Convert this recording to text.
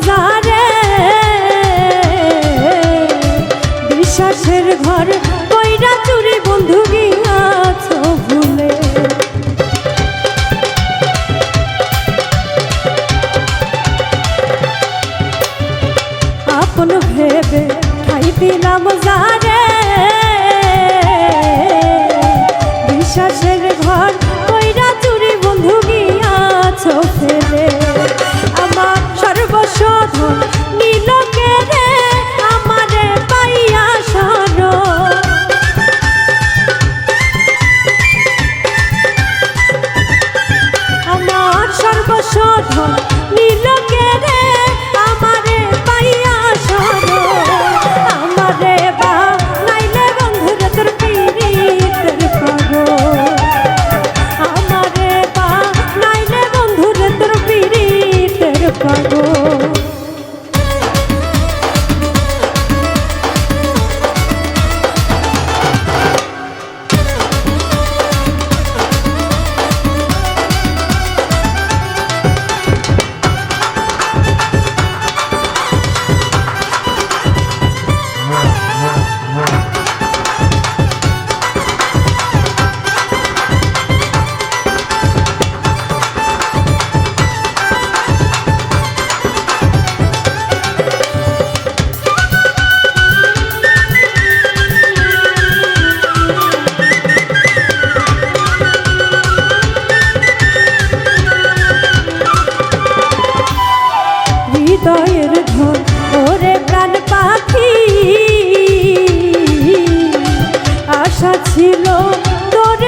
দিলাম বিশ্বাসের ঘর কইরা চুরি বন্ধু গিয়াছ ভুলে আপন ভেবে খাই দিলাম যারে বিশ্বাসের ঘর কইরা চুরি বন্ধু গিয়াছ ফেলে আমার আশা ছিল তোর